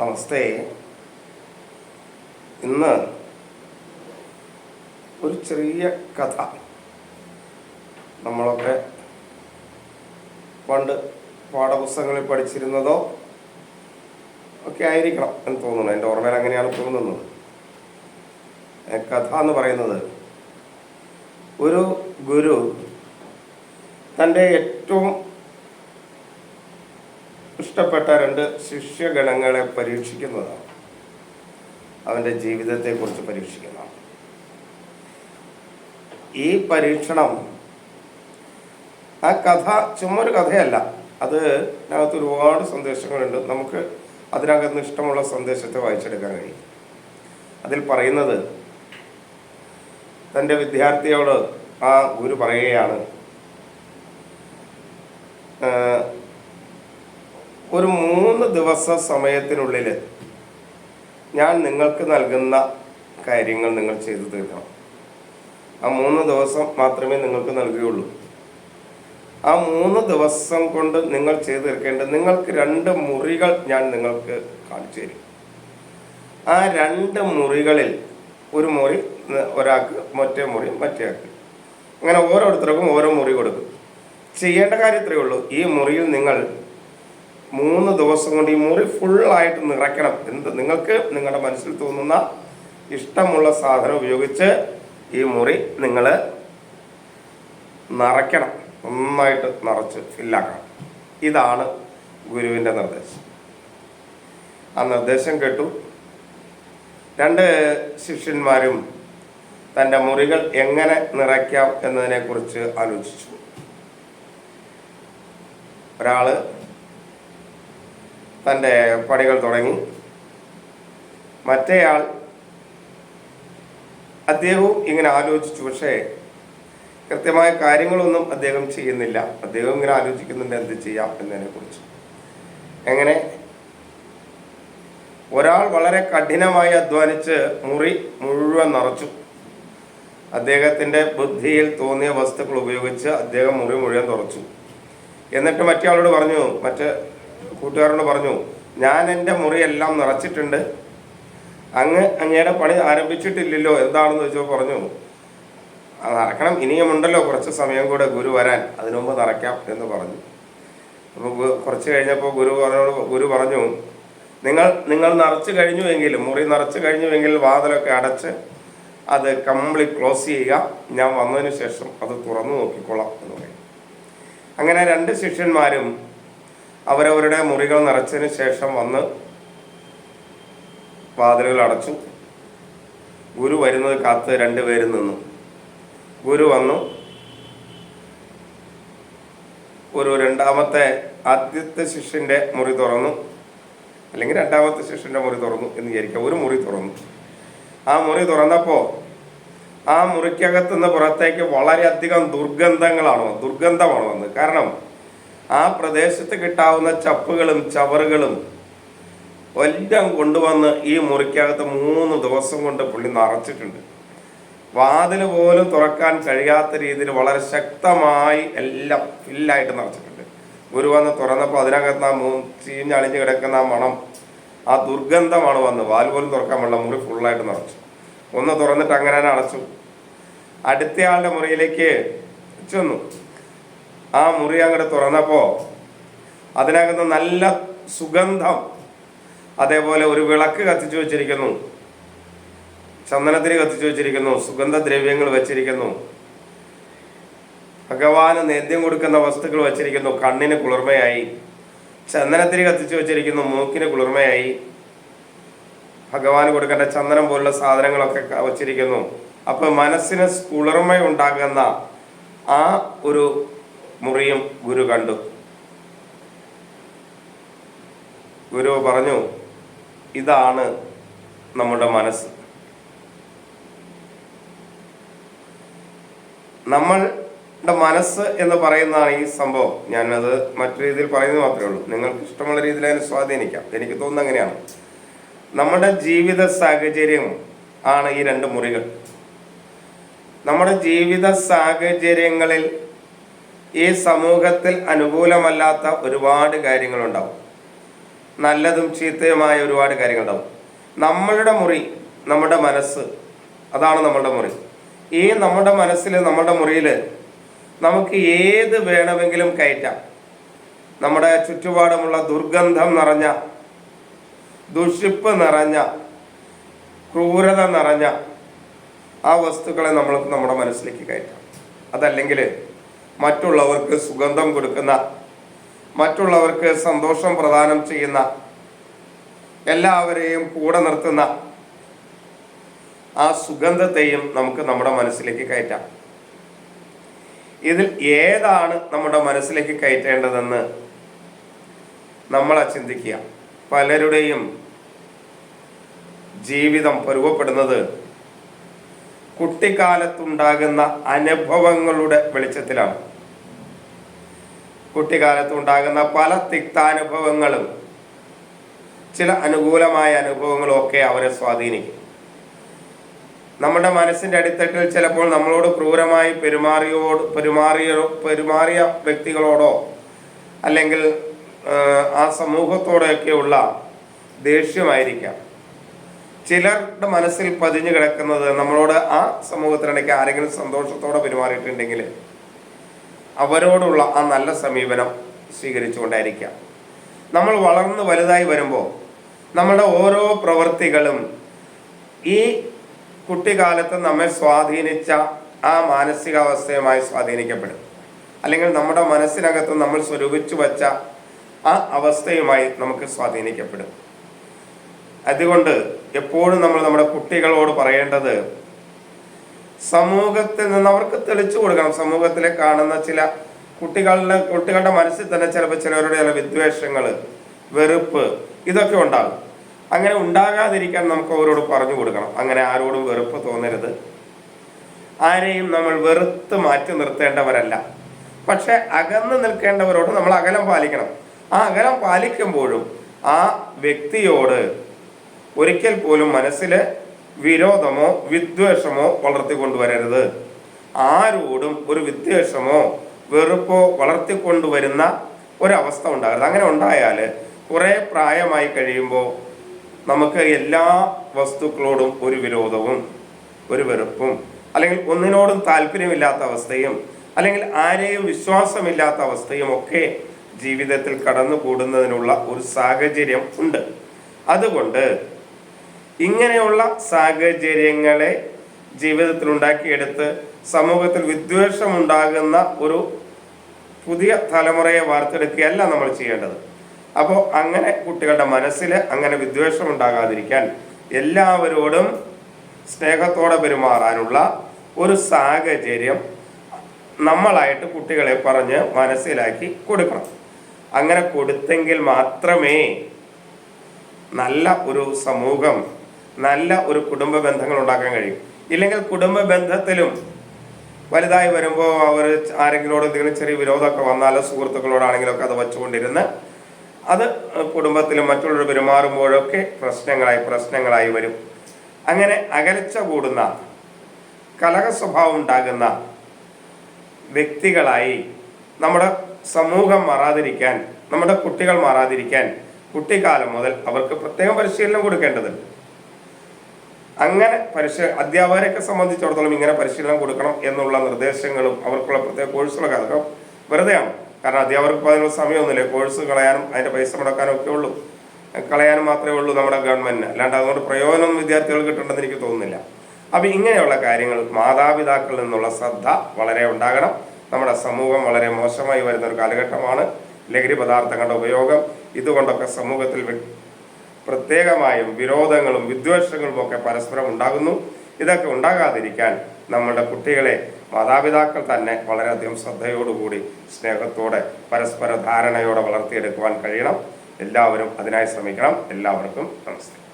നമസ്തേ. ഇന്ന് ഒരു ചെറിയ കഥ. നമ്മളൊക്കെ പണ്ട് പാഠപുസ്തകങ്ങളിൽ പഠിച്ചിരുന്നതോ ഒക്കെ ആയിരിക്കണം എന്ന് തോന്നുന്നു. എന്റെ ഓർമ്മയിൽ അങ്ങനെയാണ് തോന്നുന്നത് കഥ എന്ന് പറയുന്നത് ഒരു ഗുരു തന്റെ ഏറ്റവും ഇഷ്ടപ്പെട്ട രണ്ട് ശിഷ്യഗണങ്ങളെ പരീക്ഷിക്കുന്നതാണ്. അവന്റെ ജീവിതത്തെക്കുറിച്ച് പരീക്ഷിക്കുന്നതാണ്. ഈ പരീക്ഷണം ആ കഥ ചുമ്മാ ഒരു കഥയല്ല. അത് അതിനകത്ത് ഒരുപാട് സന്ദേശങ്ങളുണ്ട്. നമുക്ക് അതിനകത്ത് ഇഷ്ടമുള്ള സന്ദേശത്തെ വായിച്ചെടുക്കാൻ കഴിയും. അതിൽ പറയുന്നത് തന്റെ വിദ്യാർത്ഥിയോട് ആ ഗുരു പറയുകയാണ് "ഏഹ്, ഒരു മൂന്ന് ദിവസ സമയത്തിനുള്ളിൽ ഞാൻ നിങ്ങൾക്ക് നൽകുന്ന കാര്യങ്ങൾ നിങ്ങൾ ചെയ്തു തീർക്കണം. ആ മൂന്ന് ദിവസം മാത്രമേ നിങ്ങൾക്ക് നൽകുകയുള്ളൂ. ആ മൂന്ന് ദിവസം കൊണ്ട് നിങ്ങൾ ചെയ്തു തീർക്കേണ്ട നിങ്ങൾക്ക് രണ്ട് മുറികൾ ഞാൻ നിങ്ങൾക്ക് കാണിച്ചു തരും. ആ രണ്ട് മുറികളിൽ ഒരു മുറി ഒരാൾക്ക് മറ്റേ മുറി മറ്റേ ആൾക്ക് അങ്ങനെ ഓരോരുത്തർക്കും ഓരോ മുറി കൊടുക്കും. ചെയ്യേണ്ട കാര്യം ഇത്രയേ ഉള്ളൂ. ഈ മുറിയിൽ നിങ്ങൾ മൂന്ന് ദിവസം കൊണ്ട് ഈ മുറി ഫുള്ളായിട്ട് നിറയ്ക്കണം എന്ത് നിങ്ങൾക്ക് നിങ്ങളുടെ മനസ്സിൽ തോന്നുന്ന ഇഷ്ടമുള്ള സാധനം ഉപയോഗിച്ച് ഈ മുറി നിങ്ങൾ നിറയ്ക്കണം. നന്നായിട്ട് നിറച്ച് ഫില്ലാക്കണം ഇതാണ് ഗുരുവിന്റെ നിർദ്ദേശം. ആ നിർദ്ദേശം കേട്ടു. രണ്ട് ശിഷ്യന്മാരും തന്റെ മുറികൾ എങ്ങനെ നിറയ്ക്കാം എന്നതിനെക്കുറിച്ച് ആലോചിച്ചു. ഒരാൾ തന്റെ പണികൾ തുടങ്ങി. മറ്റേയാൾ അദ്ദേഹവും ഇങ്ങനെ ആലോചിച്ചു. പക്ഷേ കൃത്യമായ കാര്യങ്ങളൊന്നും അദ്ദേഹം ചെയ്യുന്നില്ല. അദ്ദേഹം ഇങ്ങനെ ആലോചിക്കുന്നുണ്ട് എന്ത് ചെയ്യാം എന്നതിനെക്കുറിച്ച്. എങ്ങനെ? ഒരാൾ വളരെ കഠിനമായി അധ്വാനിച്ച് മുറി മുഴുവൻ നിറച്ചു. അദ്ദേഹത്തിന്റെ ബുദ്ധിയിൽ തോന്നിയ വസ്തുക്കൾ ഉപയോഗിച്ച് അദ്ദേഹം മുറി മുഴുവൻ തുറച്ചു. എന്നിട്ട് മറ്റേ ആളോട് പറഞ്ഞു മറ്റേ കൂട്ടുകാരനോട് പറഞ്ഞു ഞാൻ എന്റെ മുറിയെല്ലാം നിറച്ചിട്ടുണ്ട്. അങ്ങ് അങ്ങയുടെ പണി ആരംഭിച്ചിട്ടില്ലല്ലോ എന്താണെന്ന് ചോദിച്ചപ്പോൾ പറഞ്ഞു നടക്കണം. ഇനിയുമുണ്ടല്ലോ കുറച്ച് സമയം കൂടെ ഗുരു വരാൻ. അതിനു മുമ്പ് എന്ന് പറഞ്ഞു. അപ്പോൾ കുറച്ച് കഴിഞ്ഞപ്പോൾ ഗുരു പറഞ്ഞോട് ഗുരു പറഞ്ഞു നിങ്ങൾ നിങ്ങൾ നിറച്ച് കഴിഞ്ഞുവെങ്കിൽ മുറി നിറച്ച് കഴിഞ്ഞുവെങ്കിൽ വാതിലൊക്കെ അടച്ച് അത് കംപ്ലീറ്റ് ക്ലോസ് ചെയ്യുക. ഞാൻ വന്നതിന് ശേഷം അത് തുറന്നു നോക്കിക്കോളാം എന്ന് പറയും. അങ്ങനെ രണ്ട് ശിഷ്യന്മാരും അവരവരുടെ മുറികൾ നിറച്ചതിന് ശേഷം വന്ന് വാതിലുകൾ അടച്ചു. ഗുരു വരുന്നത് കാത്ത് രണ്ടുപേരും നിന്നു. ഗുരു വന്നു. ഒരു രണ്ടാമത്തെ ആദ്യത്തെ ശിഷ്യന്റെ മുറി തുറന്നു. അല്ലെങ്കിൽ രണ്ടാമത്തെ ശിഷ്യന്റെ മുറി തുറന്നു എന്ന് വിചാരിക്കാം. ഒരു മുറി തുറന്നു. ആ മുറി തുറന്നപ്പോൾ ആ മുറിക്കകത്തുനിന്ന് പുറത്തേക്ക് വളരെയധികം ദുർഗന്ധങ്ങളാണ്. ദുർഗന്ധമാണ് വന്നത്. കാരണം ആ പ്രദേശത്ത് കിട്ടാവുന്ന ചപ്പുകളും ചവറുകളും എല്ലാം കൊണ്ടുവന്ന് ഈ മുറിക്കകത്ത് മൂന്ന് ദിവസം കൊണ്ട് പുള്ളി നിറച്ചിട്ടുണ്ട്. വാതിൽ പോലും തുറക്കാൻ കഴിയാത്ത രീതിയിൽ വളരെ ശക്തമായി എല്ലാം ഫില്ലായിട്ട് നിറച്ചിട്ടുണ്ട്. ഗുരു വന്ന് തുറന്നപ്പോൾ അതിനകത്ത് ആ മൂ ചീഞ്ഞളിഞ്ഞ് കിടക്കുന്ന ആ മണം ആ ദുർഗന്ധമാണ് വന്ന്. വാൽ പോലും തുറക്കാൻ പാടില്ല. മുറി ഫുള്ളായിട്ട് നിറച്ചു. ഒന്ന് തുറന്നിട്ട് അങ്ങനെ അടച്ചു. അടുത്തയാളുടെ മുറിയിലേക്ക് ചെന്നു. ആ മുറി അങ്ങോട്ട് തുറന്നപ്പോൾ അതിനകത്ത് നല്ല സുഗന്ധം അതേപോലെ ഒരു വിളക്ക് കത്തിച്ചു വെച്ചിരിക്കുന്നു. ചന്ദനത്തിന് കത്തിച്ചു വെച്ചിരിക്കുന്നു സുഗന്ധദ്രവ്യങ്ങൾ വെച്ചിരിക്കുന്നു. ഭഗവാന് നേദ്യം കൊടുക്കുന്ന വസ്തുക്കൾ വെച്ചിരിക്കുന്നു കണ്ണിന് കുളിർമയായി. ചന്ദനത്തിന് കത്തിച്ചു വെച്ചിരിക്കുന്നു മൂക്കിന് കുളിർമയായി. ഭഗവാന് കൊടുക്കേണ്ട ചന്ദനം പോലുള്ള സാധനങ്ങളൊക്കെ വച്ചിരിക്കുന്നു. അപ്പൊ മനസ്സിന് കുളിർമ ഉണ്ടാകുന്ന ആ ഒരു മുറിയും ഗുരു കണ്ടു. ഗുരു പറഞ്ഞു ഇതാണ് നമ്മുടെ മനസ്സ്. നമ്മളുടെ മനസ്സ് എന്ന് പറയുന്നതാണ് ഈ സംഭവം. ഞാനത് മറ്റു രീതിയിൽ പറയുന്നത് മാത്രമേ ഉള്ളൂ. നിങ്ങൾക്ക് ഇഷ്ടമുള്ള രീതിയിൽ അതിനെ സ്വാധീനിക്കാം. എനിക്ക് തോന്നുന്നത് അങ്ങനെയാണ്. നമ്മുടെ ജീവിത സാഹചര്യം ആണ് ഈ രണ്ട് മുറികൾ. നമ്മുടെ ജീവിത സാഹചര്യങ്ങളിൽ ഈ സമൂഹത്തിൽ അനുകൂലമല്ലാത്ത ഒരുപാട് കാര്യങ്ങളുണ്ടാവും. നല്ലതും ചീത്തയുമായ ഒരുപാട് കാര്യങ്ങളുണ്ടാവും. നമ്മളുടെ മുറി നമ്മുടെ മനസ്സ് അതാണ് നമ്മളുടെ മുറി. ഈ നമ്മുടെ മനസ്സിൽ നമ്മുടെ മുറിയിൽ നമുക്ക് ഏത് വേണമെങ്കിലും കയറ്റാം. നമ്മുടെ ചുറ്റുപാടുമുള്ള ദുർഗന്ധം നിറഞ്ഞ ദുഷിപ്പ് നിറഞ്ഞ ക്രൂരത നിറഞ്ഞ ആ വസ്തുക്കളെ നമ്മൾ നമ്മുടെ മനസ്സിലേക്ക് കയറ്റാം. അതല്ലെങ്കിൽ മറ്റുള്ളവർക്ക് സുഗന്ധം കൊടുക്കുന്ന മറ്റുള്ളവർക്ക് സന്തോഷം പ്രദാനം ചെയ്യുന്ന എല്ലാവരെയും കൂടെ നിർത്തുന്ന ആ സുഗന്ധത്തെയും നമുക്ക് നമ്മുടെ മനസ്സിലേക്ക് കയറ്റാം. ഇതിൽ ഏതാണ് നമ്മുടെ മനസ്സിലേക്ക് കയറ്റേണ്ടതെന്ന് നമ്മളെ ചിന്തിക്കുക. പലരുടെയും ജീവിതം പരുവപ്പെടുന്നത് കുട്ടിക്കാലത്തുണ്ടാകുന്ന അനുഭവങ്ങളുടെ വെളിച്ചത്തിലാണ്. കുട്ടിക്കാലത്തുണ്ടാകുന്ന പല തിക്താനുഭവങ്ങളും ചില അനുകൂലമായ അനുഭവങ്ങളും ഒക്കെ അവരെ സ്വാധീനിക്കും. നമ്മുടെ മനസ്സിന്റെ അടിത്തട്ടിൽ ചിലപ്പോൾ നമ്മളോട് ക്രൂരമായി പെരുമാറിയോട് പെരുമാറിയോ പെരുമാറിയ വ്യക്തികളോടോ അല്ലെങ്കിൽ ആ, ആ സമൂഹത്തോടെയൊക്കെയുള്ള ദേഷ്യമായിരിക്കാം. ചിലരുടെ മനസ്സിൽ പതിഞ്ഞു കിടക്കുന്നത് നമ്മളോട് ആ സമൂഹത്തിനിടയ്ക്ക് ആരെങ്കിലും സന്തോഷത്തോടെ പെരുമാറിയിട്ടുണ്ടെങ്കിൽ അവരോടുള്ള ആ നല്ല സമീപനം സ്വീകരിച്ചുകൊണ്ടായിരിക്കാം. നമ്മൾ വളർന്ന് വലുതായി വരുമ്പോൾ നമ്മുടെ ഓരോ പ്രവൃത്തികളും ഈ കുട്ടിക്കാലത്ത് നമ്മെ സ്വാധീനിച്ച ആ മാനസികാവസ്ഥയുമായി സ്വാധീനിക്കപ്പെടും. അല്ലെങ്കിൽ നമ്മുടെ മനസ്സിനകത്ത് നമ്മൾ സ്വരൂപിച്ചു വച്ച ആ അവസ്ഥയുമായി നമുക്ക് സ്വാധീനിക്കപ്പെടും. അതുകൊണ്ട് എപ്പോഴും നമ്മൾ നമ്മുടെ കുട്ടികളോട് പറയേണ്ടത് സമൂഹത്തിൽ നിന്ന് അവർക്ക് തെളിച്ചു കൊടുക്കണം. സമൂഹത്തിലെ കാണുന്ന ചില കുട്ടികളുടെ കുട്ടികളുടെ മനസ്സിൽ തന്നെ ചിലപ്പോൾ ചിലവരുടെ ചില വിദ്വേഷങ്ങൾ വെറുപ്പ് ഇതൊക്കെ ഉണ്ടാകും. അങ്ങനെ ഉണ്ടാകാതിരിക്കാൻ നമുക്ക് അവരോട് പറഞ്ഞു കൊടുക്കണം. അങ്ങനെ ആരോടും വെറുപ്പ് തോന്നരുത്. ആരെയും നമ്മൾ വെറുത്ത് മാറ്റി നിർത്തേണ്ടവരല്ല. പക്ഷെ അകന്ന് നിൽക്കേണ്ടവരോട് നമ്മൾ അകലം പാലിക്കണം. ആ അകലം പാലിക്കുമ്പോഴും ആ വ്യക്തിയോട് ഒരിക്കൽ പോലും മനസ്സിൽ വിരോധമോ വിദ്വേഷമോ വളർത്തിക്കൊണ്ടുവരരുത്. ആരോടും ഒരു വിദ്വേഷമോ വെറുപ്പോ വളർത്തിക്കൊണ്ടുവരുന്ന ഒരവസ്ഥ ഉണ്ടാകരുത്. അങ്ങനെ ഉണ്ടായാൽ കുറേ പ്രായമായി കഴിയുമ്പോൾ നമുക്ക് എല്ലാ വസ്തുക്കളോടും ഒരു വിരോധവും ഒരു വെറുപ്പും അല്ലെങ്കിൽ ഒന്നിനോടും താല്പര്യമില്ലാത്ത അവസ്ഥയും അല്ലെങ്കിൽ ആരെയും വിശ്വാസമില്ലാത്ത അവസ്ഥയും ഒക്കെ ജീവിതത്തിൽ കടന്നു കൂടുന്നതിനുള്ള ഒരു സാഹചര്യം ഉണ്ട്. അതുകൊണ്ട് ഇങ്ങനെയുള്ള സാഹചര്യങ്ങളെ ജീവിതത്തിൽ ഉണ്ടാക്കിയെടുത്ത് സമൂഹത്തിൽ വിദ്വേഷം ഉണ്ടാകുന്ന ഒരു പുതിയ തലമുറയെ വാർത്തെടുക്കുകയല്ല നമ്മൾ ചെയ്യേണ്ടത്. അപ്പോൾ അങ്ങനെ കുട്ടികളുടെ മനസ്സിൽ അങ്ങനെ വിദ്വേഷം ഉണ്ടാകാതിരിക്കാൻ എല്ലാവരോടും സ്നേഹത്തോടെ പെരുമാറാനുള്ള ഒരു സാഹചര്യം നമ്മളായിട്ട് കുട്ടികളെ പറഞ്ഞ് മനസ്സിലാക്കി കൊടുക്കണം. അങ്ങനെ കൊടുത്തെങ്കിൽ മാത്രമേ നല്ല ഒരു സമൂഹം നല്ല ഒരു കുടുംബ ബന്ധങ്ങൾ ഉണ്ടാക്കാൻ കഴിയും. ഇല്ലെങ്കിൽ കുടുംബ ബന്ധത്തിലും വലുതായി വരുമ്പോൾ അവർ ആരെങ്കിലോട് എന്തെങ്കിലും ചെറിയ വിരോധമൊക്കെ വന്നാലോ സുഹൃത്തുക്കളോടാണെങ്കിലും ഒക്കെ അത് വച്ചുകൊണ്ടിരുന്ന് അത് കുടുംബത്തിലും മറ്റുള്ളവർ പെരുമാറുമ്പോഴൊക്കെ പ്രശ്നങ്ങളായി പ്രശ്നങ്ങളായി വരും. അങ്ങനെ അകലച്ച കൂടുന്ന കലഹ സ്വഭാവം ഉണ്ടാകുന്ന വ്യക്തികളായി നമ്മുടെ സമൂഹം മാറാതിരിക്കാൻ നമ്മുടെ കുട്ടികൾ മാറാതിരിക്കാൻ കുട്ടിക്കാലം മുതൽ അവർക്ക് പ്രത്യേകം പരിശീലനം കൊടുക്കേണ്ടതുണ്ട്. അങ്ങനെ പരിശീല അധ്യാപകരെയൊക്കെ സംബന്ധിച്ചിടത്തോളം ഇങ്ങനെ പരിശീലനം കൊടുക്കണം എന്നുള്ള നിർദ്ദേശങ്ങളും അവർക്കുള്ള പ്രത്യേക കോഴ്സുകളൊക്കെ അതൊക്കെ വെറുതെയാണ്. കാരണം അധ്യാപകർക്ക് അതിനുള്ള സമയമൊന്നുമില്ല. കോഴ്സ് കളയാനും അതിന്റെ പൈസ മുടക്കാനും ഒക്കെ ഉള്ളൂ. കളയാനും മാത്രമേ ഉള്ളൂ നമ്മുടെ ഗവൺമെന്റിന്. അല്ലാണ്ട് അതുകൊണ്ട് പ്രയോജനം വിദ്യാർത്ഥികൾ കിട്ടണ്ടെന്ന് എനിക്ക് തോന്നുന്നില്ല. അപ്പോൾ ഇങ്ങനെയുള്ള കാര്യങ്ങൾ മാതാപിതാക്കളിൽ നിന്നുള്ള ശ്രദ്ധ വളരെ ഉണ്ടാകണം. നമ്മുടെ സമൂഹം വളരെ മോശമായി വരുന്ന ഒരു കാലഘട്ടമാണ്. ലഹരി പദാർത്ഥങ്ങളുടെ ഉപയോഗം. ഇതുകൊണ്ടൊക്കെ സമൂഹത്തിൽ പ്രത്യേകമായും വിരോധങ്ങളും വിദ്വേഷങ്ങളും ഒക്കെ പരസ്പരം ഉണ്ടാകുന്നു. ഇതൊക്കെ ഉണ്ടാകാതിരിക്കാൻ നമ്മളുടെ കുട്ടികളെ മാതാപിതാക്കൾ തന്നെ വളരെയധികം ശ്രദ്ധയോടുകൂടി സ്നേഹത്തോടെ പരസ്പര ധാരണയോടെ വളർത്തിയെടുക്കുവാൻ കഴിയണം. എല്ലാവരും അതിനായി ശ്രമിക്കണം. എല്ലാവർക്കും നമസ്തേ